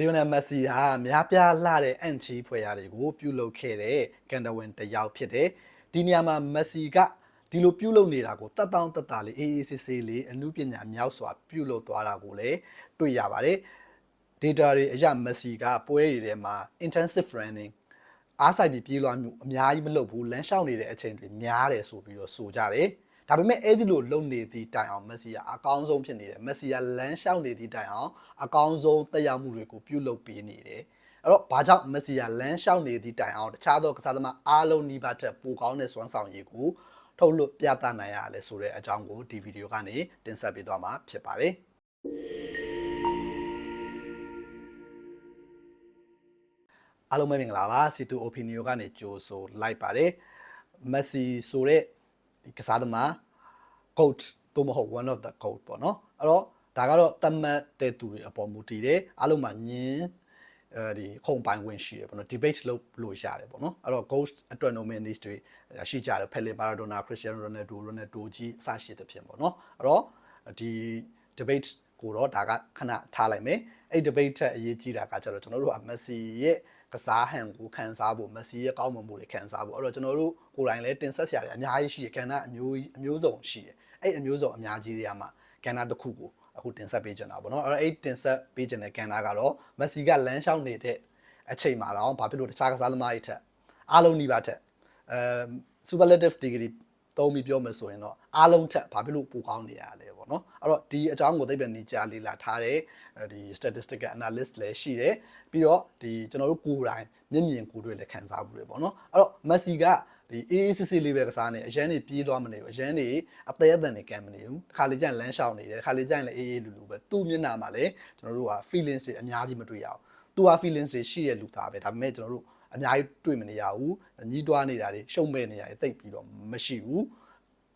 လီယိုနယ်မက်ဆီဟာများပြားလှတဲ့အန်ချီဖွယ်ရာတွေကိုပြုလုပ်ခဲ့တဲ့ကန်တဝင်တစ်ယောက်ဖြစ်တယ်ဒီနေရာမှာမက်ဆီကဒီလိုပြုလုပ်နေတာကိုတတ်တောင်းတတ်တာလေးအေးအေးဆေးဆေးလေးအမှုပညာမြောက်စွာပြုလုပ်သွားတာကိုလည်းတွေ့ရပါတယ် data တွေအရမက်ဆီကပွဲတွေထဲမှာ intensive running အားဆိုင်ပြီးပြေးလွှားမှုအများကြီးမလုပ်ဘူးလမ်းလျှောက်နေတဲ့အချိန်တွေများတယ်ဆိုပြီးတော့ဆိုကြတယ် ဒါပေမဲ့အဲ့ဒီလိုလုံနေသည့်တိုင်အောင်မက်ဆီကအကောင်းဆုံးဖြစ်နေတယ်မက်ဆီကလမ်းလျှောက်နေသည့်တိုင်အောင်အကောင်းဆုံးတက်ရောက်မှုတွေကိုပြုလုပ်ပေးနေတယ်အဲ့တော့ဘာကြောင့်မက်ဆီကလမ်းလျှောက်နေသည့်တိုင်အောင်တခြားသောကစားသမားအားလုံးနှိပါတက်ပိုကောင်းတဲ့စွမ်းဆောင်ရည်ကိုထုတ်လွှတ်ပြသနိုင်ရလဲဆိုတဲ့အကြောင်းကိုဒီဗီဒီယိုကနေတင်ဆက်ပေးသွားမှာဖြစ်ပါတယ်အားလုံးပဲမင်္ဂလာပါစီတူ opinion ကနေကြိုဆိုလိုက်ပါတယ်မက်ဆီဆိုတဲ့ဒီကစားသမား coach သို့မဟုတ် one of the coach ပေါ့နော်အဲ့တော့ဒါကတော့တတ်မှတ်တဲ့သူတွေအပေါ်မူတည်တယ်အားလုံးမှာညင်းအဲဒီခုံပိုင်ဝင်ရှိတယ်ပေါ့နော် debate လုပ်လို့ရတယ်ပေါ့နော်အဲ့တော့ coach အတွက် nominees တွေရှိကြတယ်ဖယ်လင်မာရာဒိုနာခရစ္စတီယာနိုရိုနယ်ဒိုရိုနယ်ဒိုကြီးအစရှိတဲ့ဖြစ်ပေါ့နော်အဲ့တော့ဒီ debate ကိုတော့ဒါကခဏထားလိုက်မယ်အဲ့ debate ထက်အရေးကြီးတာကကျတော့ကျွန်တော်တို့က Messi ရဲ့ကစားဟန်ကိုခန်းစားဖို့မက်ဆီရဲ့ကောင်းမွန်မှုတွေခန်းစားဖို့အဲ့တော့ကျွန်တော်တို့ကိုယ်တိုင်လည်းတင်ဆက်စရာတွေအများကြီးရှိတယ်ကဏ္ဍအမျိုးအမျိုးစုံရှိတယ် အဲ့အမျိုးစုံအများကြီးတွေကမှကဏ္ဍတစ်ခုကိုအခုတင်ဆက်ပေးကြတာပေါ့နော်အဲ့တော့အဲ့တင်ဆက်ပေးခြင်းတဲ့ကဏ္ဍကတော့မက်ဆီကလမ်းလျှောက်နေတဲ့အချိန်မှာတော့ဘာဖြစ်လို့တခြားကစားသမားတွေထက်အားလုံးနှိပါထက်အဲ superlative degree သုံးပြီးပြောမယ်ဆိုရင်တော့အားလုံးထက်ဘာဖြစ်လို့ပိုကောင်းနေရလဲပေါ့နော်အဲ့တော့ဒီအကြောင်းကိုသိပ္ပံနေကြားလေ့လာထားတဲ့ဒီ statistical analyst လည်းရှိတယ်ပြီးတော့ဒီကျွန်တော်တို့ကိုယ်တိုင်မျက်မြင်ကိုယ်တွေ့လည်းခံစားမှုတွေပေါ့နော်အဲ့တော့ Messi က ဒီ AACC လေးပဲကစားနေအရန်နေပြေးသွားမနေဘူးအရန်နေအသေးအတန်နေကမ်းမနေဘူးတစ်ခါလေကျရင်လမ်းလျှောက်နေတယ်တစ်ခါလေကျရင်လည်းအေးအေးလူလူပဲသူ့မျက်နှာမှာလည်းကျွန်တော်တို့က feelings တွေအများကြီးမတွေ့ရအောင်သူက feelings တွေရှိရလူသားပဲဒါပေမဲ့ကျွန်တော်တို့အများကြီးတွေ့မနေရဘူးညီးတွားနေတာတွေရှုံ့မဲ့နေတာတွေတိတ်ပြီးတော့မရှိဘူး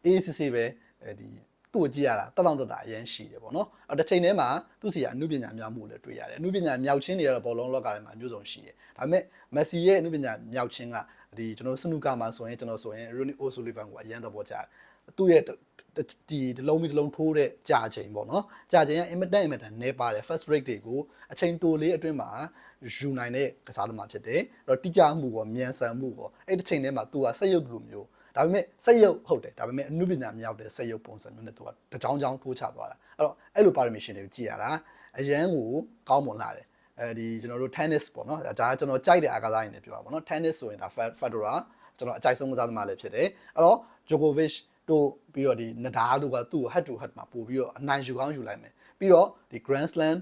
အေးစစ်စစ်ပဲအဲဒီသူ့ကိုကြည့်ရတာတက်တောင့်တက်တာအရင်ရှိတယ်ပေါ့နော်အဲ့တစ်ချိန်တည်းမှာသူ့စီကအမှုပညာမြောက်မှုလည်းတွေ့ရတယ်အမှုပညာမြောက်ချင်းတွေကတော့ဘောလုံးလောကထဲမှာအမျိုးစုံရှိတယ်ဒါပေမဲ့မက်ဆီရဲ့အမှုပညာမြောက်ချင်းက ဒီကျွန်တော်စနုကမှာဆိုရင်ကျွန်တော်ဆိုရင် Ronnie O'Sullivan ကိုအရင်တော့ပေါ်ကြတယ်သူ့ရဲ့ဒီဒီလုံးမီတစ်လုံးထိုးတဲ့ကြာချိန်ပေါ့နော်ကြာချိန်ကအင်မတန်အင်မတန်နေပါတယ် first break တွေကိုအချိန်တိုလေးအတွင်းမှာယူနိုင်တဲ့ကစားသမားဖြစ်တယ်အဲ့တော့တိကျမှုကောမြန်ဆန်မှုကောအဲ့ဒီချိန်ထဲမှာသူကစက်ရုပ်လိုမျိုးဒါပေမဲ့စက်ရုပ်ဟုတ်တယ်ဒါပေမဲ့အနုပညာမြောက်တဲ့စက်ရုပ်ပုံစံမျိုးနဲ့သူကတကြောင်ကြောင်ထိုးချသွားတာအဲ့တော့အဲ့လို parameter တွေကိုကြည့်ရတာအရန်ကိုကောင်းမွန်လာတယ် အဲဒီကျွန်တော်တို့ tennis ပေါ့နော်ဒါကျွန်တော်ကြိုက်တဲ့အားကစားရင်းနဲ့ပြောတာပေါ့နော် tennis ဆိုရင်ဒါ Federer ကျွန်တော်အကြိုက်ဆုံးကစားသမားလည်းဖြစ်တယ်အဲ့တော့ Djokovic တို့ပြီးတော့ဒီ Nadal တို့ကသူ့ကို head to head မှာပို့ပြီးတော့အနိုင်ယူကောင်းယူလိုက်မယ်ပြီးတော့ဒီ Grand Slam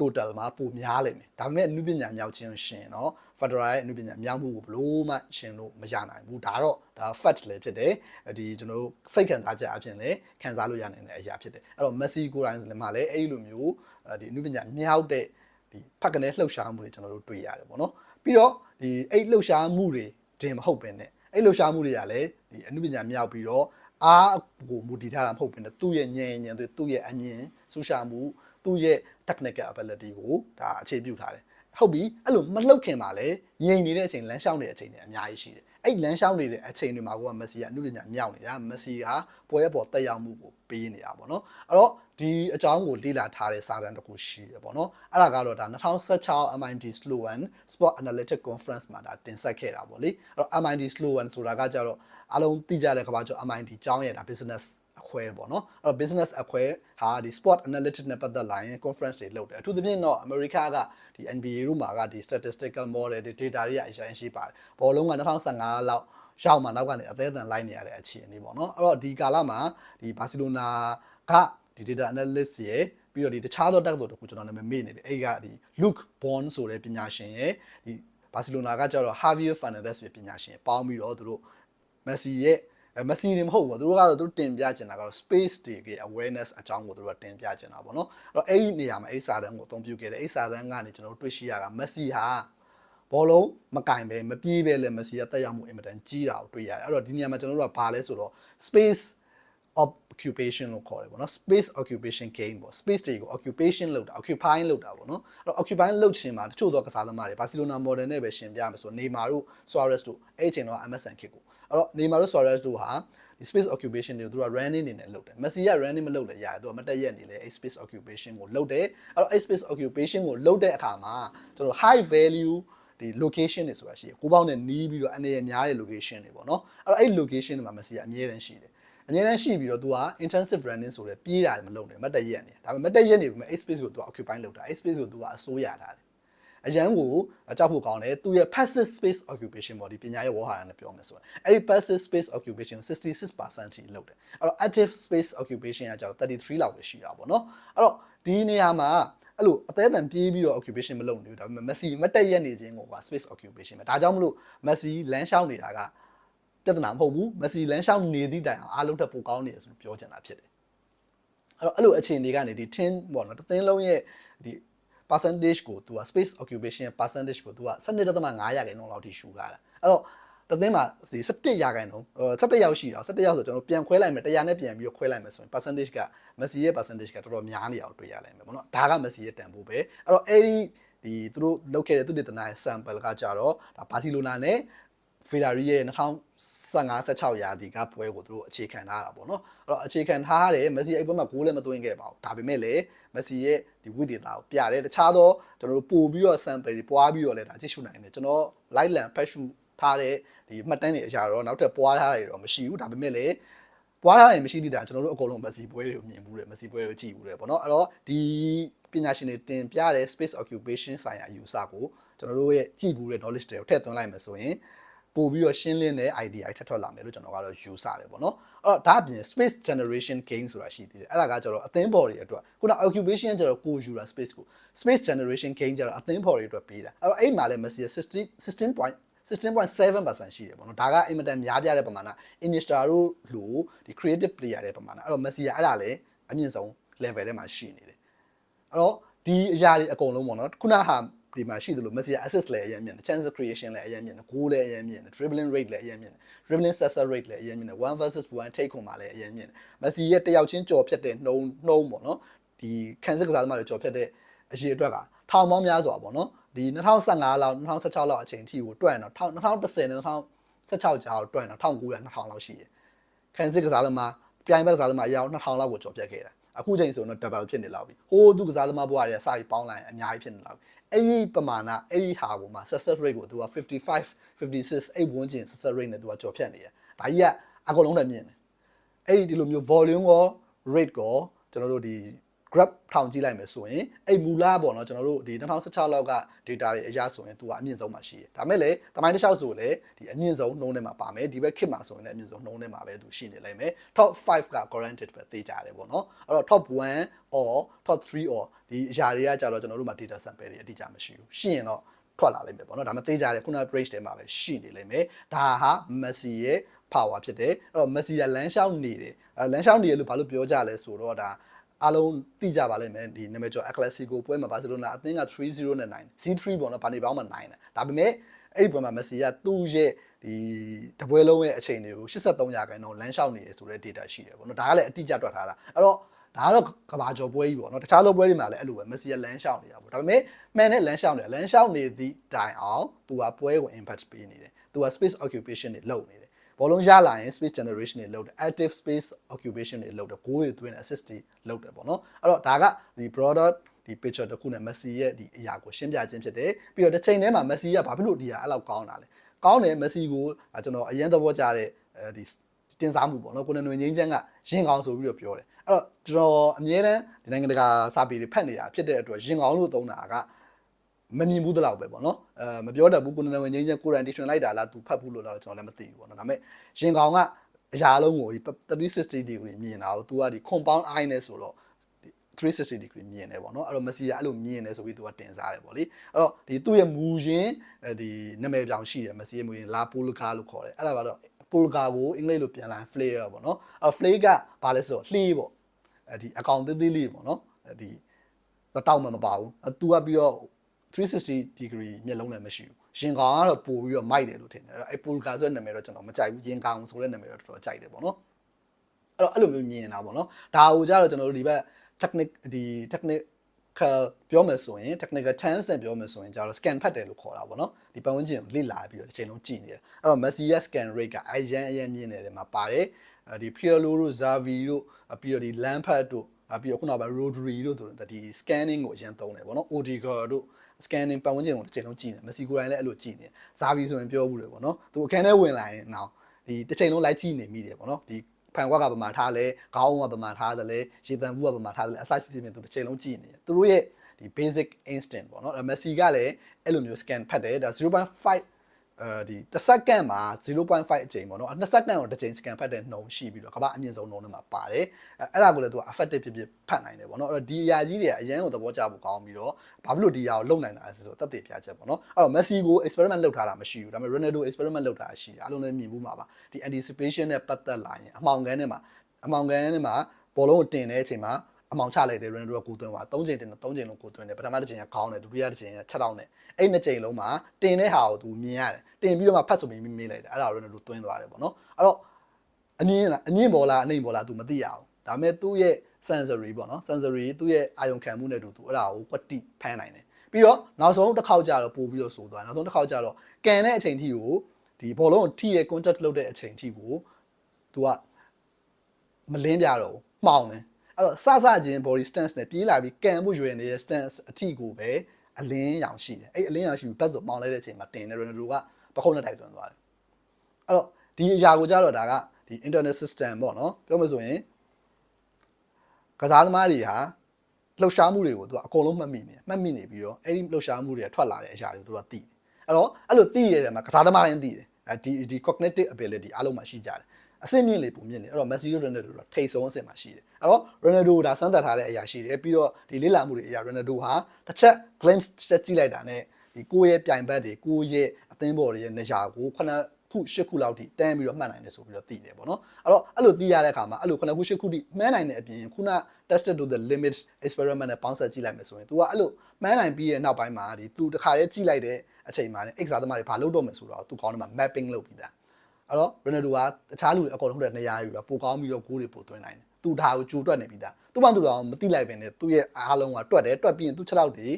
total မှာပိုများလိမ့်မယ်ဒါပေမဲ့အနုပညာမြောက်ခြင်းရှင်တော့ Federer ရဲ့အနုပညာမြောက်မှုကိုဘလို့မှရှင်လို့မရနိုင်ဘူးဒါတော့ဒါ fact လည်းဖြစ်တယ်ဒီကျွန်တော်တို့စိတ်ခံစားချက်အဖြစ်လည်းခံစားလို့ရနိုင်တဲ့အရာဖြစ်တယ်အဲ့တော့ Messi ကိုယ်တိုင်လည်းမှလည်းအဲ့လိုမျိုးဒီအနုပညာမြောက်တဲ့ ဒီဖက်ကနေလှုပ်ရှားမှုတွေကျွန်တော်တို့တွေ့ရတယ်ပေါ့နော်ပြီးတော့ဒီအဲ့လှုပ်ရှားမှုတွေတင်မဟုတ်ပင်နဲ့အဲ့လှုပ်ရှားမှုတွေကလည်းဒီအနုပညာမြောက်ပြီးတော့အားကိုမူတည်ထားတာမဟုတ်ဘဲနဲ့သူ့ရဲ့ဉာဏ်ဉာဏ်သူ့ရဲ့အမြင်စူးရှာမှုသူ့ရဲ့ technical ability ကိုဒါအခြေပြုထားတယ်ဟုတ်ပြီအဲ့လိုမလှုပ်ခင်ပါလေငြိမ်နေတဲ့အချိန်လမ်းလျှောက်နေတဲ့အချိန်တွေအများကြီးရှိတယ်အဲ့လမ်းလျှောက်နေတဲ့အချိန်တွေမှာကိုကမက်ဆီကအမှုပညာမြောက်နေတာမက်ဆီကပွဲပေါ်တက်ရောက်မှုကိုပေးနေတာပေါ့နော်အဲ့တော့ ဒီအကြောင်းကိုလေ့လာထားတဲ့စာတမ်းတစ်ခုရှိတယ်ပေါ့နော်အဲ့ဒါကတော့ဒါ2016 MIT Sloan Sport Analytic Conference မှာဒါတင်ဆက်ခဲ့တာပေါ့လေအဲ့တော့ MIT Sloan ဆိုတာကကြတော့အားလုံးသိကြတဲ့ကမ္ဘာကျော် MIT ကျောင်းရဲ့ဒါ business အခွဲပေါ့နော်အဲ့တော့ business အခွဲဟာဒီ sport analytics နဲ့ပတ်သက်လာရင် conference တွေလုပ်တယ်အထူးသဖြင့်တော့ America ကဒီ NBA တို့မှာကဒီ statistical model တွေ data တွေကအရင်ရှိပါတယ်ဘောလုံးက2015လောက်ရောက်မှနောက်ကနေအသေးအံလိုက်နေရတဲ့အခြေအနေပေါ့နော်အဲ့တော့ဒီကာလမှာဒီဘာစီလိုနာကဒီ data analyst ရဲ့ပြီးတော့ဒီတခြားသောတက်တော်တခုကျွန်တော်နာမည်မေ့နေတယ်အဲ့ကဒီ Luke Bond ဆိုတဲ့ပညာရှင်ရဲ့ဒီဘာစီလိုနာကကျတော့ Javier Fernandez ဆိုတဲ့ပညာရှင်ပေါင်းပြီးတော့သူတို့ Messi ရဲ့မစီနေမဟုတ်ဘူးသူတို့ကတော့သူတို့တင်ပြချင်တာကတော့ space တွေရဲ့ awareness အကြောင်းကိုသူတို့ကတင်ပြချင်တာပေါ့နော်အဲ့တော့အဲ့ဒီနေရာမှာအဲ့ဒီစာတန်းကိုအသုံးပြုခဲ့တယ်အဲ့ဒီစာတန်းကနေကျွန်တော်တို့တွေ့ရှိရတာ Messi ဟာဘောလုံးမကင်ပဲမပြေးပဲလဲ Messi ကတက်ရောက်မှုအင်မတန်ကြီးတာကိုတွေ့ရတယ်အဲ့တော့ဒီနေရာမှာကျွန်တော်တို့ကဘာလဲဆိုတော့ space occupation လို့ခေါ်တယ်ပေါ့နော် space occupation game ပေါ့ space တွေကို occupation လုပ်တာ occupy လုပ်တာပေါ့နော်အဲ့တော့ occupy လုပ်ချင်မှာတချို့သောကစားသမားတွေဘာစီလိုနာ model နဲ့ပဲရှင်ပြမယ်ဆိုနေမာတို့ Suarez တို့အဲ့အချိန်တော့ MSN ခစ်ကိုအဲ့တော့နေမာတို့ Suarez တို့ဟာဒီဒီ space occupation တွေကိုသူက running အနေနဲ့လုပ်တယ် Messi က running မလုပ်လည်းရတယ်သူကမတက်ရက်နေလေအဲ့ space occupation ကိုလုပ်တယ်အဲ့တော့အဲ့ space occupation ကိုလုပ်တဲ့အခါမှာကျွန်တော် high value ဒီ location တွေဆိုတာရှိတယ်ကိုပေါင်းနဲ့နီးပြီးတော့အနေရများတဲ့ location တွေပေါ့နော်အဲ့တော့အဲ့ location တွေမှာ Messi ကအမြဲတမ်းရှိတယ် အမြဲတမ်းရှိပြီးတော့သူက intensive running ဆိုတဲ့ပြေးတာမလုပ်နဲ့မတ်တက်ရက်နေဒါပေမဲ့မတ်တက်ရက်နေပြီမဲ့ space ကိုသူက occupy လုပ်တာ space ကိုသူကအစိုးရထားတယ်အရန်ကိုကြောက်ဖို့ကောင်းတယ်သူရဲ့ passive space occupation ပေါ့ဒီပညာရဲ့ဝေါ်ဟာရနဲ့ပြောမယ်ဆိုရင်အဲ့ဒီ passive space occupation 66%ထိလုပ်တယ်အဲ့တော့ active space occupation ကကျတော့33လောက်ပဲရှိတာပေါ့နော်အဲ့တော့ဒီနေရာမှာအဲ့လိုအသေးအံပြေးပြီးတော့ occupation မလုပ်နေဘူးဒါပေမဲ့ Messi မတက်ရက်နေခြင်းကိုက space occupation ပဲဒါကြောင့်မလို့ Messi လမ်းလျှောက်နေတာက ပြဿနာမဟုတ်ဘူး Messi လမ်းလျှောက်နေသည့်တိုင်အောင်အားလုံးထက်ပိုကောင်းနေတယ်ဆိုပြောချင်တာဖြစ်တယ်အဲ့တော့အဲ့လိုအခြေအနေကနေဒီ tin ပေါ့နော်တစ်သင်းလုံးရဲ့ဒီ percentage ကို तू က space occupation percentage ကို तू က17.5ရာခိုင်နှုန်းလောက်ထိရှူလာတာအဲ့တော့တသင်းမှာဒီ17ရာခိုင်နှုန်း17ရောက်ရှိတာ17ရောက်ဆိုကျွန်တော်ပြန်ခွဲလိုက်မယ်100နဲ့ပြန်ပြီးတော့ခွဲလိုက်မယ်ဆိုရင် percentage က Messi ရဲ့ percentage ကတော်တော်များနေအောင်တွေ့ရလိမ့်မယ်ပေါ့နော်ဒါက Messi ရဲ့တန်ဖိုးပဲအဲ့တော့အဲ့ဒီဒီသူတို့လောက်ခဲ့တဲ့သူတေသနာရဲ့ sample ကကြတော့ဒါဘာစီလိုနာနဲ့ Ferrari ရဲ့2015 16ရာသီကပွဲကိုသူတို့အခြေခံထားတာပေါ့နော်အဲ့တော့အခြေခံထားရတယ်မက်ဆီအဲ့ဘက်မှာဂိုးလည်းမသွင်းခဲ့ပါဘူးဒါပေမဲ့လည်းမက်ဆီရဲ့ဒီဝိသေသကိုပြတယ်တခြားသောကျွန်တော်တို့ပို့ပြီးတော့ sample တွေပွားပြီးတော့လည်းဒါကြည့်ရှုနိုင်တယ်ကျွန်တော် light land ဖက်ရှုထားတဲ့ဒီမှတ်တမ်းတွေအရာတော့နောက်ထပ်ပွားထားရတော့မရှိဘူးဒါပေမဲ့လည်းပွားထားရင်မရှိသေးတာကျွန်တော်တို့အကုန်လုံးမက်ဆီပွဲတွေကိုမြင်ဘူးတယ်မက်ဆီပွဲတွေကိုကြည့်ဘူးတယ်ပေါ့နော်အဲ့တော့ဒီပညာရှင်တွေတင်ပြတဲ့ space occupation ဆိုင်ရာအယူဆကိုကျွန်တော်တို့ရဲ့ကြည့်ဘူးတဲ့ knowledge တွေကိုထည့်သွင်းလိုက်မယ်ဆိုရင် ပို့ပြီးတော့ရှင်းလင်းတဲ့ idea ထပ်ထွက်လာမယ်လို့ကျွန်တော်ကတော့ယူဆတယ်ပေါ့နော်အဲ့တော့ဒါအပြင် space generation gain ဆိုတာရှိသေးတယ်အဲ့ဒါကကျတော့အသင်းပေါ်တွေအတွက်ခုန occupation ကျတော့ကိုယူတာ space ကို space generation gain ကျတော့အသင်းပေါ်တွေအတွက်ပေးတာအဲ့တော့အဲ့မှာလည်း Messi 60 16 point 16.7%ရှိတယ်ပေါ့နော်ဒါကအင်မတန်များပြားတဲ့ပမာဏ Iniesta တို့လိုဒီ creative player တဲ့ပမာဏအဲ့တော့ Messi ကအဲ့ဒါလည်းအမြင့်ဆုံး level ထဲမှာရှိနေတယ်အဲ့တော့ဒီအရာတွေအကုန်လုံးပေါ့နော်ခုနဟာ ဒီမှာရှိသလို Messi assist လည်းအရင်မြင်တယ် chance creation လည်းအရင်မြင်တယ် goal လည်းအရင်မြင်တယ် dribbling rate လည်းအရင်မြင်တယ် dribbling success rate လည်းအရင်မြင်တယ်1 versus 1 take ခွန်မှာလည်းအရင်မြင်တယ် Messi ရဲ့တယောက်ချင်းကြော်ဖြတ်တဲ့နှုံနှုံပေါ့နော်ဒီခံစစ်ကစားသမားတွေကြော်ဖြတ်တဲ့အရေးအတွက်ကထောင်ပေါင်းများစွာပေါ့နော်ဒီ2015လောက်2016လောက်အချိန်ထိကိုတွက်ရင်တော့2010နဲ့2016ကြာတော့တွက်ရင်တော့1900 2000လောက်ရှိတယ်ခံစစ်ကစားသမားပြိုင်ဘက်ကစားသမားအယောက်2000လောက်ကိုကြော်ဖြတ်ခဲ့တာ အခုချိန်ဆိုတော့ double ဖြစ်နေလောက်ပြီဟိုးသူကစားသမားဘွားတွေစာပြီးပေါင်းလိုက်ရင်အများကြီးဖြစ်နေလောက်ပြီအဲ့ဒီပမာဏအဲ့ဒီဟာကိုမှ success rate ကိုသူက55 56အဲ့ဝန်းကျင် success rate နဲ့သူကကြော်ဖြတ်နေရဒါကြီးကအကုန်လုံးလည်းမြင်တယ်အဲ့ဒီဒီလိုမျိုး volume ကော rate ကောကျွန်တော်တို့ဒီ graph ထောင်ကြည့်လိုက်မယ်ဆိုရင်အဲ့မူလပေါ့နော်ကျွန်တော်တို့ဒီ2016လောက်က data တွေအရဆိုရင်သူကအမြင့်ဆုံးမှာရှိတယ်ဒါမဲ့လေတမိုင်းတစ်လျှောက်ဆိုလည်းဒီအမြင့်ဆုံးနှုန်းထဲမှာပါမယ်ဒီဘက်ခစ်မှာဆိုရင်လည်းအမြင့်ဆုံးနှုန်းထဲမှာပဲသူရှိနေလိမ့်မယ် top 5က guaranteed ပဲသိကြတယ်ပေါ့နော်အဲ့တော့ top 1 or top 3 or ဒီအရာတွေကကြတော့ကျွန်တော်တို့မှာ data sample တွေအတိအကျမရှိဘူးရှိရင်တော့ထွက်လာလိမ့်မယ်ပေါ့နော်ဒါမှသိကြတယ်ခုန page ထဲမှာပဲရှိနေလိမ့်မယ်ဒါဟာ Messi ရဲ့ power ဖြစ်တယ်အဲ့တော့ Messi ကလမ်းလျှောက်နေတယ်အဲလမ်းလျှောက်နေတယ်လို့ဘာလို့ပြောကြလဲဆိုတော့ဒါ အားလုံးသိကြပါလိမ့်မယ်ဒီနာမည်ကျော် El Clasico ပွဲမှာဘာစီလိုနာအသင်းက3-0နဲ့နိုင် C3 ပေါ့နော်ဗာနေပေါင်းမှာနိုင်တယ်ဒါပေမဲ့အဲ့ဒီပွဲမှာမက်ဆီကသူ့ရဲ့ဒီတပွဲလုံးရဲ့အချိန်တွေကို83ရာခိုင်နှုန်းလမ်းလျှောက်နေရဆိုတဲ့ data ရှိတယ်ပေါ့နော်ဒါကလည်းအတိအကျတွက်ထားတာအဲ့တော့ဒါကတော့ကဘာကျော်ပွဲကြီးပေါ့နော်တခြားသောပွဲတွေမှာလည်းအဲ့လိုပဲမက်ဆီကလမ်းလျှောက်နေတာပေါ့ဒါပေမဲ့မှန်တဲ့လမ်းလျှောက်နေတာလမ်းလျှောက်နေသည့်တိုင်အောင်သူကပွဲကို impact ပေးနေတယ်သူက space occupation တွေလုပ်နေတယ် ဘောလုံးရလာရင် space generation တွေလုပ်တယ် active space occupation တွေလုပ်တယ် goal တွေသွင်းတယ် assist တွေလုပ်တယ်ပေါ့နော်အဲ့တော့ဒါကဒီ broader ဒီ picture တစ်ခုနဲ့ Messi ရဲ့ဒီအရာကိုရှင်းပြခြင်းဖြစ်တယ်ပြီးတော့တစ်ချိန်တည်းမှာ Messi ကဘာဖြစ်လို့ဒီဟာအဲ့လောက်ကောင်းတာလဲကောင်းတယ် Messi ကိုကျွန်တော်အရင်သဘောကျတဲ့အဲဒီတင်စားမှုပေါ့နော်ကိုနေနွေငင်းချမ်းကရင်ကောင်းဆိုပြီးတော့ပြောတယ်အဲ့တော့ကျွန်တော်အမြဲတမ်းဒီနိုင်ငံတကာစာပေတွေဖတ်နေတာဖြစ်တဲ့အတွက်ရင်ကောင်းလို့သုံးတာက မမြင်ဘူးတလောက်ပဲပေါ့နော်အဲမပြောတတ်ဘူးကိုနေနွေငင်းချမ်းကိုရန်တီထွင်လိုက်တာလားသူဖတ်ဘူးလို့လားကျွန်တော်လည်းမသိဘူးပေါ့နော်ဒါပေမဲ့ရင်ကောင်းကအရာလုံးကိုဒီ360 degree မြင်တာကို तू ကဒီ compound eye နဲ့ဆိုတော့360 degree မြင်တယ်ပေါ့နော်အဲ့တော့ Messi ကအဲ့လိုမြင်တယ်ဆိုပြီးသူကတင်စားတယ်ပေါ့လေအဲ့တော့ဒီသူ့ရဲ့မူရင်းဒီနာမည်ပြောင်ရှိတယ် Messi ရဲ့မူရင်း La Polka လို့ခေါ်တယ်အဲ့ဒါကတော့ Polka ကိုအင်္ဂလိပ်လိုပြန်လာ flare ပေါ့နော်အဲ့ flare ကဘာလဲဆိုတော့လှေးပေါ့အဲ့ဒီအကောင်သေးသေးလေးပေါ့နော်အဲ့ဒီတောက်မှမပါဘူးအဲ့ तू ကပြီးတော့ 360 degree မျက်လုံးလည်းမရှိဘူးရင်ကောင်ကတော့ပို့ပြီးတော့မိုက်တယ်လို့ထင်တယ်အဲ့ Polka ဆိုတဲ့နာမည်တော့ကျွန်တော်မကြိုက်ဘူးရင်ကောင်ဆိုတဲ့နာမည်တော့တော်တော်ကြိုက်တယ်ပေါ့နော်အဲ့တော့အဲ့လိုမျိုးမြင်နေတာပေါ့နော်ဒါကိုကြတော့ကျွန်တော်တို့ဒီဘက် technique ဒီ technical ပြောမယ်ဆိုရင် technical terms နဲ့ပြောမယ်ဆိုရင်ကျတော့ scan ဖတ်တယ်လို့ခေါ်တာပေါ့နော်ဒီပတ်ဝန်းကျင်ကိုလေ့လာပြီးတော့တစ်ချိန်လုံးကြည့်နေတယ်အဲ့တော့ Messi ရဲ့ scan rate ကအရန်အရန်မြင့်နေတယ်မှာပါတယ်ဒီ Pirlo တို့ Xavi တို့ပြီးတော့ဒီ Lampard တို့ပြီးတော့ခုနက Rodri တို့ဆိုတော့ဒီ scanning ကိုအရင်သုံးတယ်ပေါ့နော် Odegaard တို့ scanning ပတ်ဝန်းကျင်ကိုတစ်ချိန်လုံးကြည့်နေ Messi ကိုယ်တိုင်လည်းအဲ့လိုကြည့်နေ Xavi ဆိုရင်ပြောဘူးလေပေါ့နော်သူအခန်းထဲဝင်လာရင်နောက်ဒီတစ်ချိန်လုံးလိုက်ကြည့်နေမိတယ်ပေါ့နော်ဒီဖန်ကွက်ကပမာထားလဲခေါင်းကပမာထားတယ်လဲရေတံဘူးကပမာထားတယ်လဲအစရှိသဖြင့်သူတစ်ချိန်လုံးကြည့်နေတယ်သူတို့ရဲ့ဒီ basic instinct ပေါ့နော် Messi ကလည်းအဲ့လိုမျိုး scan ဖတ်တယ်ဒါ0.5 အဲဒီတစ်စက္ကန့်မှာ0.5အချိန်ပေါ့နော်နှစ်စက္ကန့်ကိုတစ်ချိန် scan ဖတ်တဲ့နှုန်းရှိပြီးတော့ကမ္ဘာအမြင့်ဆုံးနှုန်းထဲမှာပါတယ်အဲအဲ့ဒါကိုလည်းသူက effective ဖြစ်ဖြစ်ဖတ်နိုင်တယ်ပေါ့နော်အဲ့တော့ဒီအရာကြီးတွေကအရန်ကိုသဘောကျဖို့ကောင်းပြီးတော့ဘာဖြစ်လို့ဒီအရာကိုလုပ်နိုင်တာလဲဆိုတော့တက်သေးပြချက်ပေါ့နော်အဲ့တော့ Messi ကို experiment လုပ်ထားတာမရှိဘူးဒါပေမဲ့ Ronaldo experiment လုပ်ထားတာရှိတယ်အားလုံးလည်းမြင်ဘူးမှာပါဒီ anticipation နဲ့ပတ်သက်လာရင်အမှောင်ကန်းထဲမှာအမှောင်ကန်းထဲမှာဘောလုံးကိုတင်တဲ့အချိန်မှာ အမောင်ချလိုက်တယ် Ronaldo ကကိုသွင်းသွား၃ချိန်တင်တယ်၃ချိန်လုံးကိုသွင်းတယ်ပထမတစ်ချိန်ကခေါင်းတယ်ဒုတိယတစ်ချိန်ကချက်တော့တယ်အဲ့နှစ်ချိန်လုံးမှာတင်တဲ့ဟာကိုသူမြင်ရတယ်တင်ပြီးတော့မှဖတ်ဆိုပြီးမေးလိုက်တယ်အဲ့ဒါ Ronaldo သွင်းသွားတယ်ပေါ့နော်အဲ့တော့အမြင်လားအမြင့်ပေါ်လားအနှိမ်ပေါ်လား तू မသိရအောင်ဒါပေမဲ့သူ့ရဲ့ sensory ပေါ့နော် sensory သူ့ရဲ့အာယုံခံမှုနဲ့တူသူအဲ့ဒါကိုကွက်တိဖမ်းနိုင်တယ်ပြီးတော့နောက်ဆုံးတစ်ခေါက်ကျတော့ပို့ပြီးတော့ဆိုသွားနောက်ဆုံးတစ်ခေါက်ကျတော့ကန်တဲ့အချိန်ထိကိုဒီဘောလုံးကိုထိရဲ့ contact လုပ်တဲ့အချိန်ထိကို तू ကမလင်းပြတော့ဘူးမှောင်တယ် အဲ့တော့စစချင်း body stance နဲ့ပြေးလာပြီးကန်မှုရွယ်နေတဲ့ stance အထိကိုပဲအလင်းရောင်ရှိတယ်အဲ့အလင်းရောင်ရှိပြီးဘတ်ဆိုမှောင်လိုက်တဲ့အချိန်မှာတင်တယ် Ronaldo ကပခုံးနဲ့တိုက်သွင်းသွားတယ်အဲ့တော့ဒီအရာကိုကြတော့ဒါကဒီ internet system ပေါ့နော်ပြောမှဆိုရင်ကစားသမားတွေဟာလှုပ်ရှားမှုတွေကိုသူကအကုန်လုံးမှတ်မိနေမှတ်မိနေပြီးတော့အဲ့ဒီလှုပ်ရှားမှုတွေထွက်လာတဲ့အရာတွေကိုသူကသိတယ်အဲ့တော့အဲ့လိုသိရတဲ့မှာကစားသမားတိုင်းသိတယ်အဲဒီဒီ cognitive ability အားလုံးမှာရှိကြတယ် အဆင့်မြင့်လေပုံမြင့်လေအဲ့တော့ Messi တို့ Ronaldo တို့ထိတ်ဆုံးအဆင့်မှာရှိတယ်အဲ့တော့ Ronaldo ဒါစမ်းသပ်ထားတဲ့အရာရှိတယ်ပြီးတော့ဒီလေ့လာမှုတွေအရာ Ronaldo ဟာတစ်ချက် glimpse ချက်ကြည့်လိုက်တာနဲ့ဒီကိုယ့်ရဲ့ပြိုင်ဘက်တွေကိုယ့်ရဲ့အသင်းဘော်တွေရဲ့နေရာကိုခုနခု၈ခုလောက်ထိတန်းပြီးတော့မှတ်နိုင်တယ်ဆိုပြီးတော့သိတယ်ပေါ့နော်အဲ့တော့အဲ့လိုသိရတဲ့အခါမှာအဲ့လိုခုနခု၈ခုထိမှန်းနိုင်တဲ့အပြင်ခုန tested to the limits experiment နဲ့ပေါင်းဆက်ကြည့်လိုက်မယ်ဆိုရင် तू ကအဲ့လိုမှန်းနိုင်ပြီးရဲ့နောက်ပိုင်းမှာဒီ तू တခါလေးကြည့်လိုက်တဲ့အချိန်မှာね x သမားတွေဘာလုပ်တော့မယ်ဆိုတော့ तू ခေါင်းထဲမှာ mapping လုပ်ပြီးသား အဲ့တော့ရနယ်ဒိုကတခြားလူတွေအကုန်လုံးထက်နေရာယူတာပိုကောင်းပြီးတော့ဂိုးတွေပိုသွင်းနိုင်တယ်သူဒါကိုကြိုတွက်နေပြီးသားသူ့မှသူ့ကောင်မသိလိုက်ပင်နဲ့သူ့ရဲ့အားလုံးကတွက်တယ်တွက်ပြီးရင်သူ့ခြေထောက်တွေ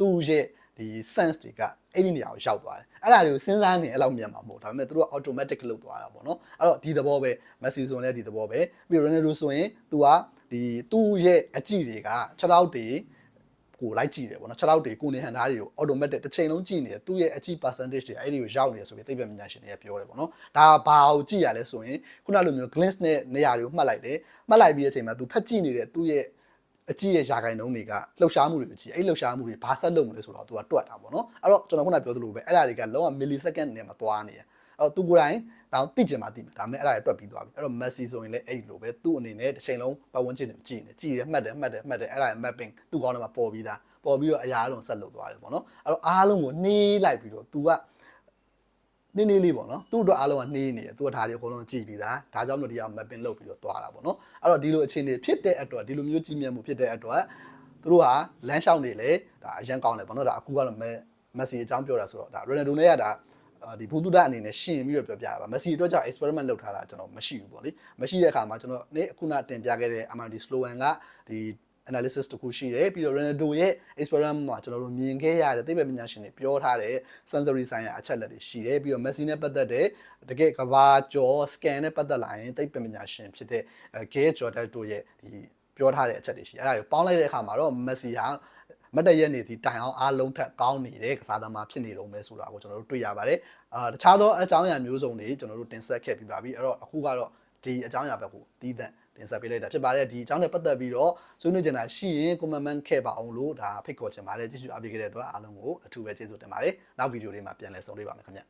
သူ့ရဲ့ဒီ sense တွေကအဲ့ဒီနေရာကိုရောက်သွားတယ်အဲ့ဒါတွေကိုစဉ်းစားနေအဲ့လောက်မြန်မှာမဟုတ်ဒါပေမဲ့သူတို့က automatic လုပ်သွားတာပေါ့နော်အဲ့တော့ဒီသဘောပဲ Messi ဆိုရင်လည်းဒီသဘောပဲပြီး Ronaldo ဆိုရင် तू ကဒီသူ့ရဲ့အကြည့်တွေကခြေထောက်တွေ ကိုလိုက်ကြည့်တယ်ပေါ့နော်6လောက်တွေကိုနေဟန်သားတွေကို automatic တစ်ချိန်လုံးကြည့်နေတယ်သူ့ရဲ့အကြည့် percentage တွေအဲ့ဒီကိုရောက်နေတယ်ဆိုပြီးသိပ္ပံပညာရှင်တွေကပြောတယ်ပေါ့နော်ဒါဘာကိုကြည့်ရလဲဆိုရင်ခုနလိုမျိုး glance နဲ့နေရာတွေကိုမှတ်လိုက်တယ်မှတ်လိုက်ပြီးတဲ့အချိန်မှာသူဖတ်ကြည့်နေတဲ့သူ့ရဲ့အကြည့်ရဲ့ယာကိုင်နှုန်းတွေကလှုပ်ရှားမှုတွေကိုကြည့်အဲ့လှုပ်ရှားမှုတွေဘာဆက်လုပ်မလဲဆိုတော့သူကတွက်တာပေါ့နော်အဲ့တော့ကျွန်တော်ခုနပြောသလိုပဲအဲ့ဒါတွေကလုံးဝ millisecond နဲ့မသွားနေရအဲ့တော့သူကိုယ်တိုင် တော့သိကျင်မှသိမယ်ဒါပေမဲ့အဲ့ဒါတွေတွက်ပြီးသွားပြီအဲ့တော့ Messi ဆိုရင်လည်းအဲ့လိုပဲသူ့အနေနဲ့တစ်ချိန်လုံးပတ်ဝန်းကျင်ကိုကြည့်နေကြည့်ရမှတ်တယ်မှတ်တယ်မှတ်တယ်အဲ့ဒါရဲ့ mapping သူ့ကောင်းထဲမှာပေါ်ပြီးသားပေါ်ပြီးတော့အရာအလုံးဆက်လုပ်သွားတယ်ပေါ့နော်အဲ့တော့အားလုံးကိုနှီးလိုက်ပြီးတော့ तू ကနည်းနည်းလေးပေါ့နော်သူ့အတွက်အားလုံးကနှေးနေတယ်သူကဒါတွေအကုန်လုံးကြည့်ပြီးသားဒါကြောင့်မလို့ဒီအောင် mapping လုပ်ပြီးတော့သွားတာပေါ့နော်အဲ့တော့ဒီလိုအခြေအနေဖြစ်တဲ့အတွက်ဒီလိုမျိုးကြည့်မြတ်မှုဖြစ်တဲ့အတွက်သူတို့ဟာလမ်းလျှောက်နေလေဒါအရန်ကောင်းတယ်ပေါ့နော်ဒါအခုကတော့မက်ဆီအကြောင်းပြောတာဆိုတော့ဒါ Ronaldo နဲ့ကဒါ ဒီဘူတူဒအနေနဲ့ရှင်ပြီးတော့ပြောပြတာပါမက်ဆီအတွက်ကြောင့် experiment လုပ်ထားတာကျွန်တော်မရှိဘူးပေါ့လေမရှိတဲ့အခါမှာကျွန်တော်နေ့ခုနတင်ပြခဲ့တဲ့ Amadi Sloan ကဒီ analysis တခုရှိတယ်ပြီးတော့ Ronaldo ရဲ့ experiment မှာကျွန်တော်တို့မြင်ခဲ့ရတဲ့သိပ္ပံပညာရှင်တွေပြောထားတဲ့ sensory ဆိုင်ရာအချက်လက်တွေရှိတယ်ပြီးတော့ Messi နဲ့ပတ်သက်တဲ့တကယ်ကဘာကျော် scan နဲ့ပတ်သက်လာရင်သိပ္ပံပညာရှင်ဖြစ်တဲ့ Gail Jordan တို့ရဲ့ဒီပြောထားတဲ့အချက်တွေရှိအဲ့ဒါကိုပေါင်းလိုက်တဲ့အခါမှာတော့ Messi ဟာ မတ်တရက်နေဒီတိုင်အောင်အားလုံးထက်ကောင်းနေတဲ့ကစားသမားဖြစ်နေတော့မယ်ဆိုတာကိုကျွန်တော်တို့တွေ့ရပါတယ်အာတခြားသောအကြောင်းအရာမျိုးစုံတွေကျွန်တော်တို့တင်ဆက်ခဲ့ပြီးပါပြီအဲ့တော့အခုကတော့ဒီအကြောင်းအရာဘက်ကိုတီးသန့်တင်ဆက်ပေးလိုက်တာဖြစ်ပါတယ်ဒီအကြောင်းနဲ့ပတ်သက်ပြီးတော့ဆွေးနွေးကြတာရှိရင် comment ခဲ့ပါအောင်လို့ဒါဖိတ်ခေါ်ချင်ပါတယ်ကြည့်ရှုအားပေးခဲ့တဲ့အတွက်အားလုံးကိုအထူးပဲကျေးဇူးတင်ပါတယ်နောက်ဗီဒီယိုလေးမှာပြန်လည်ဆုံတွေ့ပါမယ်ခင်ဗျ